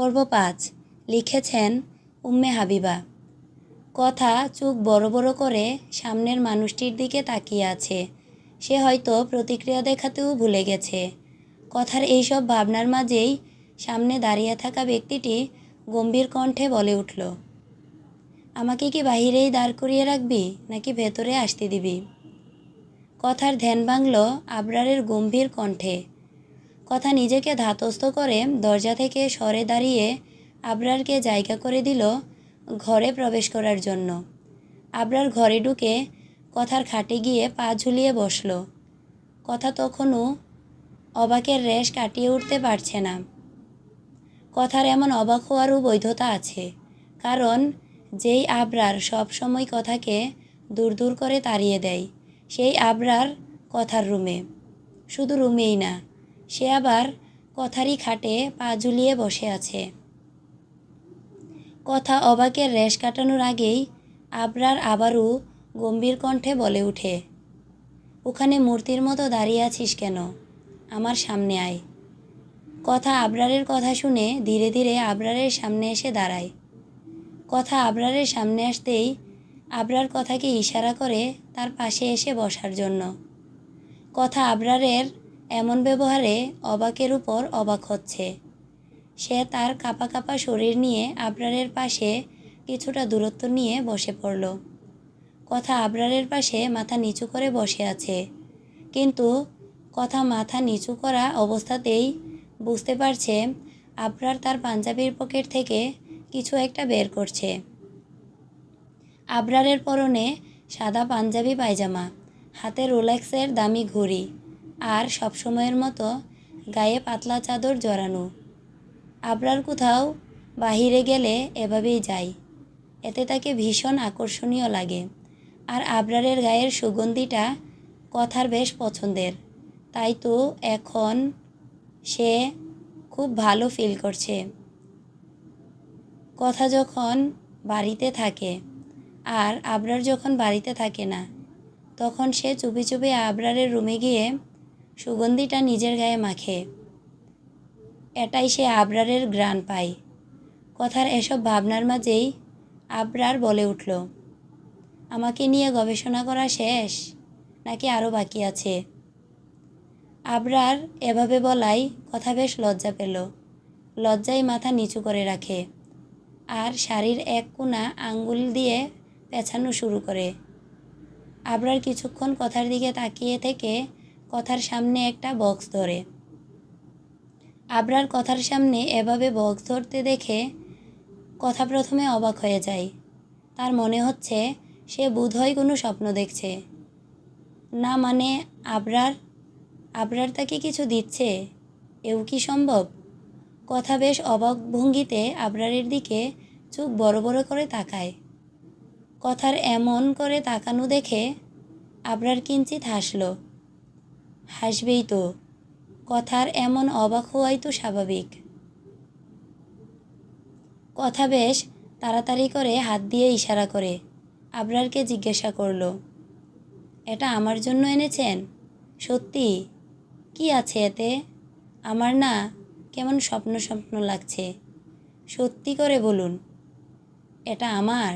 পর্ব পাঁচ, লিখেছেন উম্মে হাবিবা। কথা চোখ বড় বড় করে সামনের মানুষটির দিকে তাকিয়ে আছে। সে হয়তো প্রতিক্রিয়া দেখাতেও ভুলে গেছে। কথার এইসব ভাবনার মাঝেই সামনে দাঁড়িয়ে থাকা ব্যক্তিটি গম্ভীর কণ্ঠে বলে উঠল, আমাকে কি বাহিরেই দাঁড় করিয়ে রাখবি নাকি ভেতরে আসতে দিবি? কথার ধ্যান ভাঙল আবরারের গম্ভীর কণ্ঠে। কথা নিজেকে ধাতস্থ করে দরজা থেকে সরে দাঁড়িয়ে আবরারকে জায়গা করে দিল ঘরে প্রবেশ করার জন্য। আবরার ঘরে ঢুকে কথার খাটে গিয়ে পা ঝুলিয়ে বসল। কথা তখনও অবাকের রেশ কাটিয়ে উঠতে পারছে না। কথার এমন অবাক হওয়ারও বৈধতা আছে, কারণ যেই আবরার সব সময় কথাকে দূর দূর করে তাড়িয়ে দেয়, সেই আবরার কথার রুমে। শুধু রুমেই না সে আবার কথারই খাটে পা ঝুলিয়ে বসে আছে। কথা অবাকের রেশ কাটানোর আগেই আবরার আবারও গম্ভীর কণ্ঠে বলে ওঠে ওখানে মূর্তির মতো দাঁড়িয়ে আছিস কেন? আমার সামনে আয়। কথা আবরারের কথা শুনে ধীরে ধীরে আবরারের সামনে এসে দাঁড়ায়। কথা আবরারের সামনে আসতেই আবরার কথাকে ইশারা করে তার পাশে এসে বসার জন্য। কথা আবরারের এমন ব্যবহারে অবাকের উপর অবাক হচ্ছে। সে তার কাপা কাপা শরীর নিয়ে আবরারের পাশে কিছুটা দূরত্ব নিয়ে বসে পড়ল। কথা আবরারের পাশে মাথা নিচু করে বসে আছে। কিন্তু কথা মাথা নিচু করা অবস্থাতেই বুঝতে পারছে আবরার তার পাঞ্জাবির পকেট থেকে কিছু একটা বের করছে। আবরারের পরনে সাদা পাঞ্জাবি পায়জামা, হাতে রোলেক্সের দামি ঘড়ি আর সবসময়ের মতো গায়ে পাতলা চাদর জড়ানো। আবরার কোথাও বাহিরে গেলে এভাবেই যায়। এতে তাকে ভীষণ আকর্ষণীয় লাগে। আর আবরারের গায়ের সুগন্ধিটা কথার বেশ পছন্দের। তাই তো এখন সে খুব ভালো ফিল করছে। কথা যখন বাড়িতে থাকে, আর আবরার যখন বাড়িতে থাকে না, তখন সে চুপি চুপি আবরারের রুমে গিয়ে সুগন্ধিটা নিজের গায়ে মাখে। এটাই সে আবরারের গ্রান পায়। কথার এসব ভাবনার মাঝেই আবরার বলে উঠল, আমাকে নিয়ে গবেষণা করা শেষ, নাকি আরও বাকি আছে? আবরার এভাবে বলাই কথা বেশ লজ্জা পেল। লজ্জায় মাথা নিচু করে রাখে আর শাড়ির এক কোণা আঙ্গুল দিয়ে পেছানো শুরু করে। আবরার কিছুক্ষণ কথার দিকে তাকিয়ে থেকে কথার সামনে একটা বক্স ধরে। আবরার কথার সামনে এভাবে বক্স ধরতে দেখে কথা প্রথমে অবাক হয়ে যায়। তার মনে হচ্ছে সে বোধহয় কোনো স্বপ্ন দেখছে। না মানে আবরার আবরার তাকে কিছু দিচ্ছে? এও কি সম্ভব? কথা বেশ অবাক ভঙ্গিতে আবরারের দিকে চোখ বড় বড় করে তাকায়। কথার এমন করে তাকানো দেখে আবরার কিঞ্চিত হাসল। হাসবেই তো। কথার এমন অবাক হওয়াই তো স্বাভাবিক। কথা বেশ তাড়াতাড়ি করে হাত দিয়ে ইশারা করে, আবরারকে জিজ্ঞাসা করল, এটা আমার জন্য এনেছেন? সত্যি? কি আছে এতে? আমার না কেমন স্বপ্ন স্বপ্ন লাগছে। সত্যি করে বলুন, এটা আমার?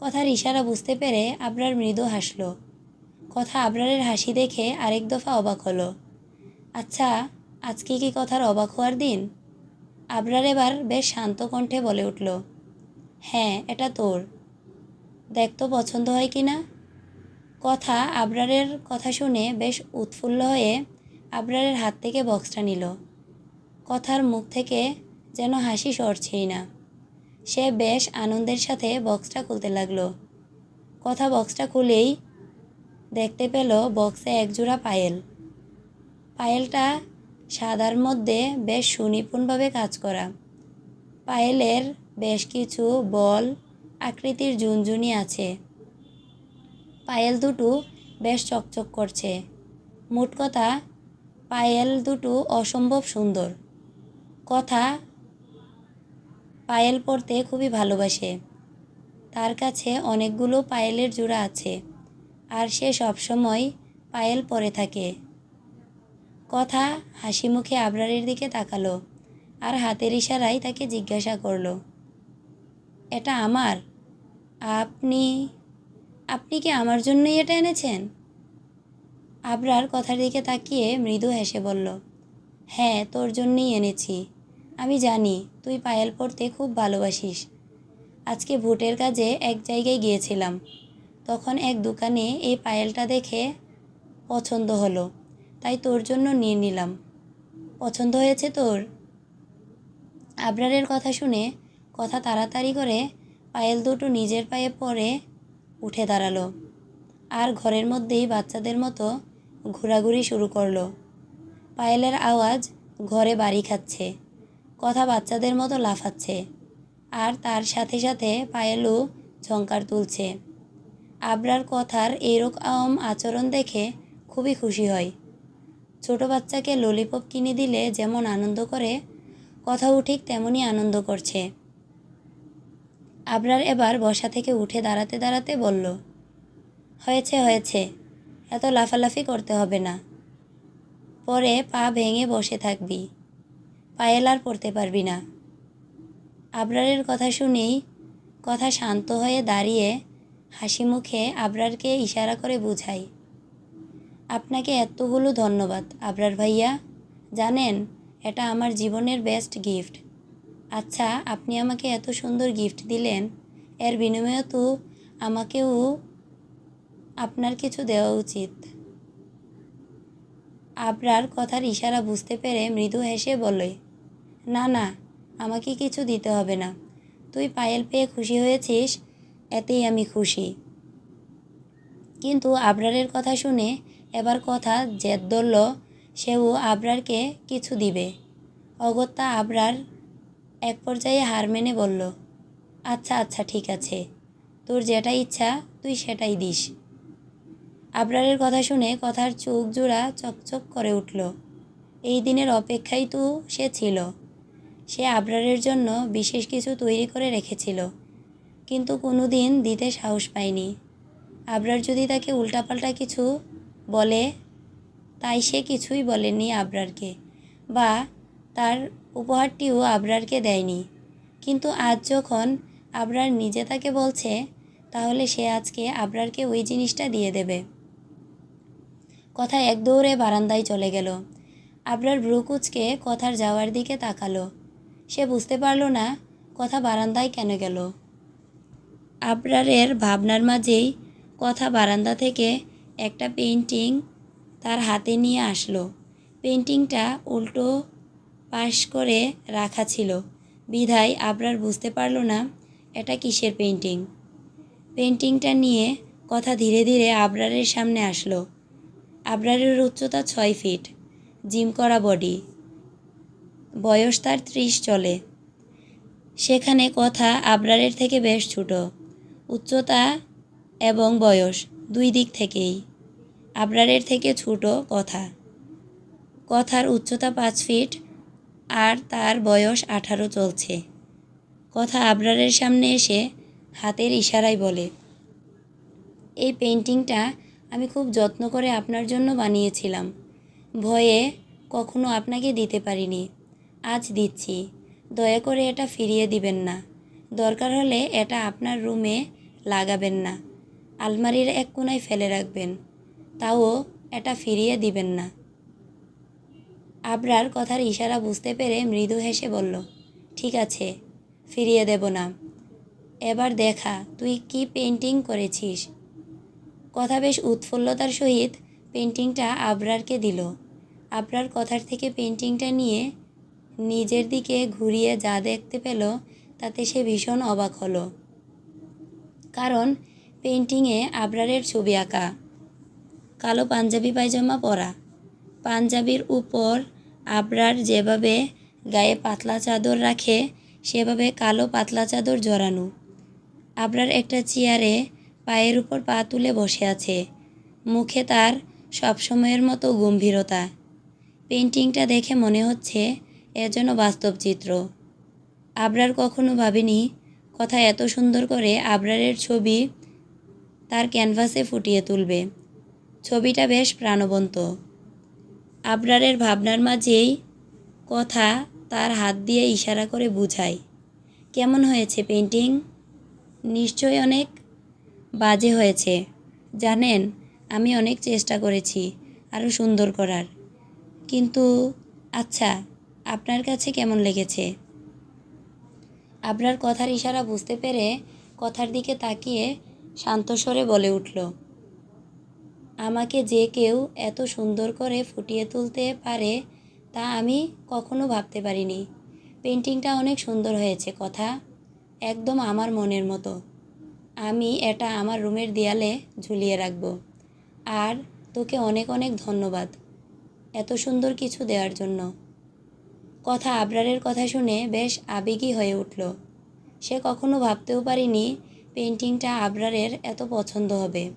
কথার ইশারা বুঝতে পেরে আবরার মৃদু হাসল। কথা আবরারের হাসি দেখে আরেক দফা অবাক হলো। আচ্ছা আজকে কি কথার অবাক হওয়ার দিন? আবরার এবার বেশ শান্ত কণ্ঠে বলে উঠল হ্যাঁ এটা তোর। দেখ তো পছন্দ হয় কি না? কথা আবরারের কথা শুনে বেশ উৎফুল্ল হয়ে আবরারের হাত থেকে বক্সটা নিল। কথার মুখ থেকে যেন হাসি সরছেই না। সে বেশ আনন্দের সাথে বক্সটা খুলতে লাগল। কথা বক্সটা খুলেই দেখতে পেল বক্সে একজোড়া পায়েল। পায়েলটা সাদার মধ্যে বেশ সুনিপুণভাবে কাজ করা। পায়েলের বেশ কিছু বল আকৃতির ঝুনঝুনি আছে। পায়েল দুটো বেশ চকচক করছে। মোট কথা, পায়েল দুটো অসম্ভব সুন্দর। কথা, পায়েল পরতে খুবই ভালোবাসে। তার কাছে অনেকগুলো পায়েলের জোড়া আছে। আর সে সবসময় পায়েল পরে থাকে। কথা হাসি মুখে আবরারের দিকে তাকালো আর হাতের ইশারায় তাকে জিজ্ঞাসা করল, এটা আমার? আপনি আপনি কি আমার জন্যই এটা এনেছেন? আবরার কথার দিকে তাকিয়ে মৃদু হেসে বলল হ্যাঁ তোর জন্যই এনেছি। আমি জানি তুই পায়েল পড়তে খুব ভালোবাসিস। আজকে ভোটের কাজে এক জায়গায় গিয়েছিলাম। তখন এক দোকানে এই পায়েলটা দেখে পছন্দ হলো। তাই তোর জন্য নিয়ে নিলাম। পছন্দ হয়েছে তোর? আবরারের কথা শুনে কথা তাড়াতাড়ি করে পায়েল দুটো নিজের পায়ে পরে উঠে দাঁড়াল আর ঘরের মধ্যেই বাচ্চাদের মতো ঘোরাঘুরি শুরু করল। পায়েলের আওয়াজ ঘরে বাড়ি খাচ্ছে, কথা বাচ্চাদের মতো লাফাচ্ছে আর তার সাথে সাথে পায়েলও ঝঙ্কার তুলছে। আবরার কথার এরকম আচরণ দেখে খুবই খুশি হয়। ছোট বাচ্চাকে ললিপপ কিনে দিলে যেমন আনন্দ করে, কথাও ঠিক তেমনই আনন্দ করছে। আবরার এবার বসা থেকে উঠে দাঁড়াতে দাঁড়াতে বলল, হয়েছে হয়েছে, এত লাফালাফি করতে হবে না। পরে পা ভেঙে বসে থাকবি, পায়েল আর পড়তে পারবি না। আবরারের কথা শুনেই, কথা শান্ত হয়ে দাঁড়িয়ে হাসি মুখে আবরারকে ইশারা করে বুঝাই। আপনাকে এতগুলো ধন্যবাদ, আবরার ভাইয়া। জানেন, এটা আমার জীবনের বেস্ট গিফট আচ্ছা আপনি আমাকে এত সুন্দর গিফট দিলেন। এর বিনিময়ে তো আমাকেও আপনার কিছু দেওয়া উচিত। আবরার কথার ইশারা বুঝতে পেরে মৃদু হেসে বলে, না না, আমাকে কিছু দিতে হবে না। তুই পায়েল পেয়ে খুশি হয়েছিস এতেই আমি খুশি। কিন্তু আবরারের কথা শুনে এবার কথা জেদ ধরল, সেও আবরারকে কিছু দিবে। অগত্যা আবরার এক পর্যায়ে হার মেনে বলল আচ্ছা আচ্ছা ঠিক আছে। তোর যেটা ইচ্ছা, তুই সেটাই দিস। আবরারের কথা শুনে কথার চোখ জোড়া চকচক করে উঠল। এই দিনের অপেক্ষাই তো সে ছিল। সে আবরারের জন্য বিশেষ কিছু তৈরি করে রেখেছিল। কিন্তু কোনো দিন দিতে সাহস পায়নি। আবরার যদি তাকে উল্টাপাল্টা কিছু বলে, তাই সে কিছুই বলেনি আবরারকে বা তার উপহারটিও আবরারকে দেয়নি। কিন্তু আজ যখন আবরার নিজে তাকে বলছে, তাহলে সে আজকে আবরারকে ওই জিনিসটা দিয়ে দেবে। কথা এক দৌড়ে বারান্দায় চলে গেল। আবরার ব্রুকুচকে কথার যাওয়ার দিকে তাকালো। সে বুঝতে পারল না, কথা বারান্দায় কেন গেল। আবরারের ভাবনার মাঝেই কথা বারান্দা থেকে একটা পেন্টিং তার হাতে নিয়ে আসলো। পেন্টিংটা উল্টো পাশ করে রাখা ছিল। বিধায় আবরার বুঝতে পারল না, এটা কিসের পেন্টিং পেন্টিংটা নিয়ে কথা ধীরে ধীরে আবরারের সামনে আসলো। আবরারের উচ্চতা ছয় ফিট, জিম করা বডি, বয়স তার ত্রিশ চলে। সেখানে কথা আবরারের থেকে বেশ ছোট। উচ্চতা এবং বয়স দুই দিক থেকেই। আবরারের থেকে ছোট কথা। কথার উচ্চতা পাঁচ ফিট আর তার বয়স আঠারো চলছে। কথা আবরারের সামনে এসে হাতের ইশারায় বলে, এই পেন্টিংটা আমি খুব যত্ন করে আপনার জন্য বানিয়েছিলাম। ভয়ে কখনো আপনাকে দিতে পারিনি। আজ দিচ্ছি। দয়া করে এটা ফিরিয়ে দিবেন না। দরকার হলে এটা আপনার রুমে লাগাবেন না। আলমারির এক কোনায় ফেলে রাখবেন। তাও এটা ফিরিয়ে দিবেন না। আবরার কথার ইশারা বুঝতে পেরে মৃদু হেসে বলল, ঠিক আছে, ফিরিয়ে দেব না। এবার দেখা, তুই কি পেন্টিং করেছিস? কথা বেশ উৎফুল্লতার সহিত পেন্টিংটা আবরারকে দিল। আবরার কথার থেকে পেন্টিংটা নিয়ে নিজের দিকে ঘুরিয়ে যা দেখতে পেল তাতে সে ভীষণ অবাক হলো। কারণ পেন্টিংয়ে আবরারের ছবি আঁকা, কালো পাঞ্জাবি পায়জামা পরা, পাঞ্জাবির উপর আবরার যেভাবে গায়ে পাতলা চাদর রাখে, সেভাবে কালো পাতলা চাদর জড়ানো। আবরার একটা চেয়ারে পায়ের উপর পা তুলে বসে আছে। মুখে তার সবসময়ের মতো গম্ভীরতা। পেন্টিংটা দেখে মনে হচ্ছে এ যেন বাস্তব চিত্র। আবরার কখনো ভাবেনি, কথা এত সুন্দর করে আবরারের ছবি তার ক্যানভাসে ফুটিয়ে তুলবে। ছবিটা বেশ প্রাণবন্ত। আবরারের ভাবনার মাঝেই কথা তার হাত দিয়ে ইশারা করে বুঝায়, কেমন হয়েছে পেন্টিং নিশ্চয়ই অনেক বাজে হয়েছে। জানেন, আমি অনেক চেষ্টা করেছি আরও সুন্দর করার। কিন্তু আচ্ছা আপনার কাছে কেমন লেগেছে? আবরার কথার ইশারা বুঝতে পেরে কথার দিকে তাকিয়ে শান্ত স্বরে বলে উঠল, আমাকে যে কেউ এত সুন্দর করে ফুটিয়ে তুলতে পারে তা আমি কখনো ভাবতে পারিনি। পেন্টিংটা অনেক সুন্দর হয়েছে, কথা। একদম আমার মনের মতো। আমি এটা আমার রুমের দেয়ালে ঝুলিয়ে রাখব। আর তোকে অনেক অনেক ধন্যবাদ এত সুন্দর কিছু দেওয়ার জন্য। কথা আবরারের কথা শুনে বেশ আবেগী হয়ে উঠল। সে কখনো ভাবতেও পারেনি পেন্টিংটা আবরারের এত পছন্দ হবে।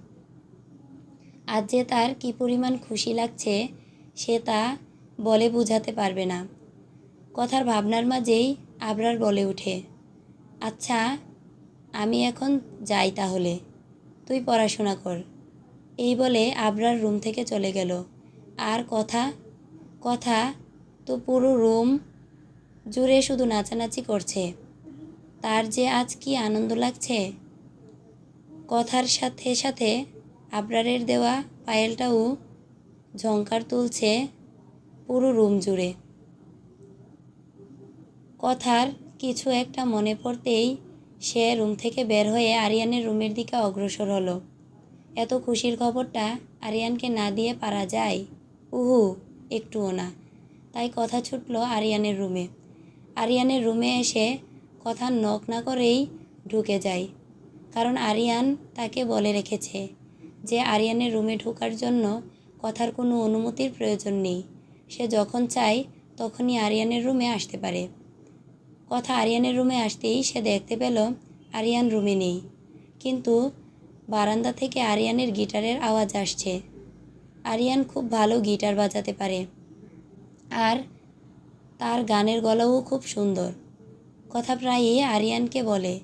আজ যে তার কী পরিমাণ খুশি লাগছে, সে তা বলে বোঝাতে পারবে না। কথার ভাবনার মাঝেই আবরার বলে ওঠে আচ্ছা আমি এখন যাই তাহলে। তুই পড়াশোনা কর। এই বলে আবরার রুম থেকে চলে গেল। আর কথা কথা তো পুরো রুম জুড়ে শুধু নাচানাচি করছে। তার যে আজ কি আনন্দ লাগছে? কথার সাথে সাথে আবরারের দেওয়া পায়েলটাও ঝঙ্কার তুলছে পুরো রুম জুড়ে। কথার কিছু একটা মনে পড়তেই সে রুম থেকে বের হয়ে আরিয়ানের রুমের দিকে অগ্রসর হলো। এত খুশির খবরটা আরিয়ানকে না দিয়ে পারা যায়। উহু, একটুও না। তাই কথা ছুটলো আরিয়ানের রুমে। আরিয়ানের রুমে এসে কথা নক না করেই ঢুকে যায়। কারণ আরিয়ান তাকে বলে রেখেছে যে আরিয়ানের রুমে ঢোকার জন্য কথার কোনো অনুমতির প্রয়োজন নেই। সে যখন চায় তখনই আরিয়ানের রুমে আসতে পারে। কথা আরিয়ানের রুমে আসতেই সে দেখতে পেল আরিয়ান রুমে নেই। কিন্তু বারান্দা থেকে আরিয়ানের গিটারের আওয়াজ আসছে। আরিয়ান খুব ভালো গিটার বাজাতে পারে। আর তার গানের গলাও খুব সুন্দর। কথা প্রায়ই আরিয়ানকে বলে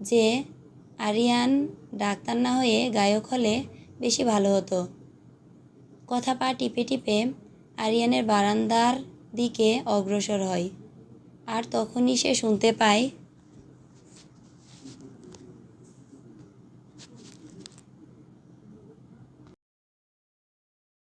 যে, আরিয়ান ডাক্তার না হয়ে গায়ক হলে বেশি ভালো হতো। কথা পা টিপে টিপে আরিয়ানের বারান্দার দিকে অগ্রসর হয়। আর তখনই সে শুনতে পায়